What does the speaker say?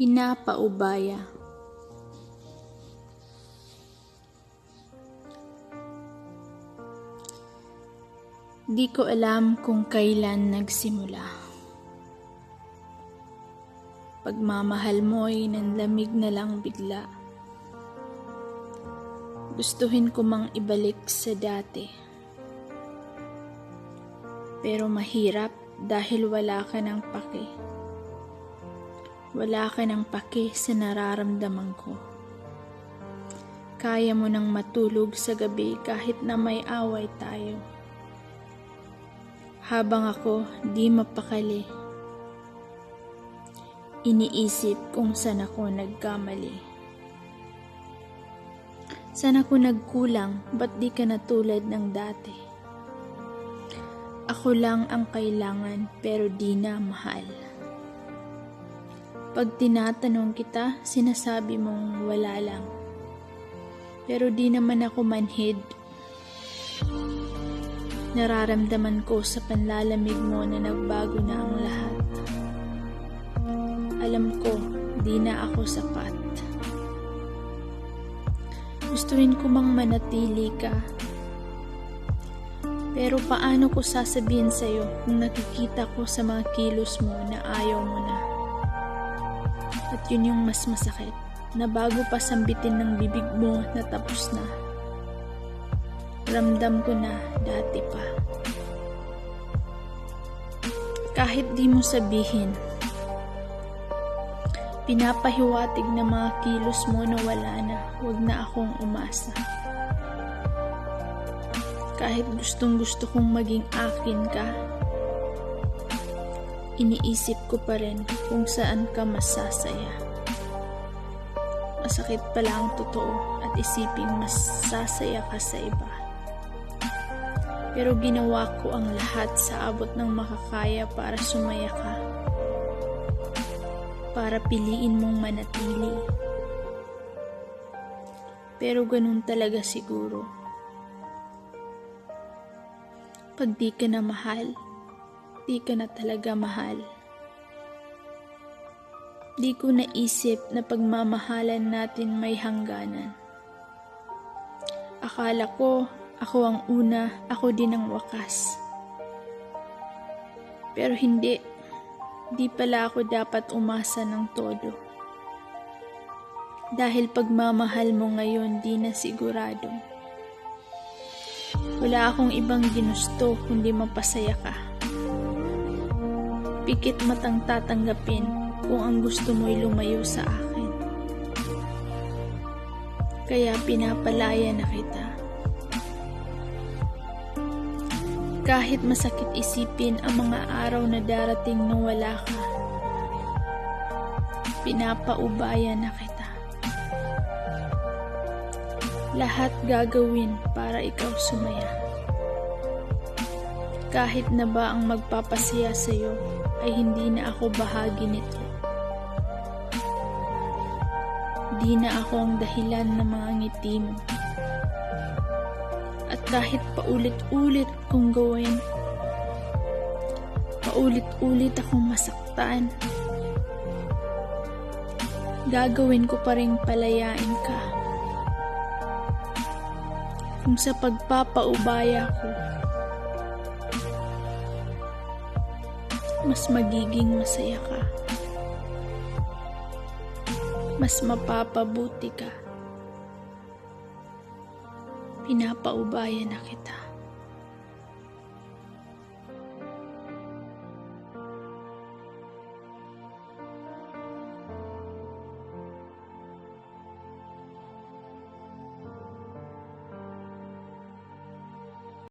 Pinapaubaya. Di ko alam kung kailan nagsimula. Pagmamahal mo'y nanlamig na lang bigla. Gustuhin ko mang ibalik sa dati. Pero mahirap dahil wala ka ng pake. Wala ka ng pake sa nararamdaman ko. Kaya mo nang matulog sa gabi kahit na may away tayo. Habang ako di mapakali. Iniisip kung saan ako nagkamali. Saan ako nagkulang, ba't di ka na tulad ng dati? Ako lang ang kailangan pero di na mahal. Pag tinatanong kita, sinasabi mong wala lang. Pero di naman ako manhid. Nararamdaman ko sa panlalamig mo na nagbago na ang lahat. Alam ko, di na ako sapat. Gustuin ko mang manatili ka. Pero paano ko sasabihin sa'yo kung nakikita ko sa mga kilos mo na ayaw mo na? At yun yung mas masakit, na bago pa sambitin ng bibig mo na tapos na. Ramdam ko na dati pa. Kahit di mo sabihin, pinapahiwatig na mga kilos mo na wala na, wag na akong umasa. Kahit gustong gusto kong maging akin ka, iniisip ko pa rin kung saan ka masasaya. Masakit pala ang totoo at isiping masasaya ka sa iba. Pero ginawa ko ang lahat sa abot ng makakaya para sumaya ka. Para piliin mong manatili. Pero ganun talaga siguro. Pag di ka na mahal, di ka na talaga mahal. Di ko naisip na pagmamahalan natin may hangganan. Akala ko ako ang una, ako din ang wakas. Pero hindi, di pala ako dapat umasa ng todo. Dahil pagmamahal mo ngayon di na sigurado. Wala akong ibang ginusto kundi mapasaya ka. Pikit matang tatanggapin kung ang gusto mo'y lumayo sa akin. Kaya pinapalaya na kita. Kahit masakit isipin ang mga araw na darating nung wala ka, pinapaubaya na kita. Lahat gagawin para ikaw sumaya. Kahit na ba ang magpapasaya sa'yo ay hindi na ako bahagi nito. Di na ako ang dahilan ng mga ngiti mo. At kahit paulit-ulit kong gawin, paulit-ulit akong masaktan, gagawin ko pa rin palayain ka. Kung sa pagpapaubaya ko, mas magiging masaya ka. Mas mapapabuti ka pinapaubaya na kita.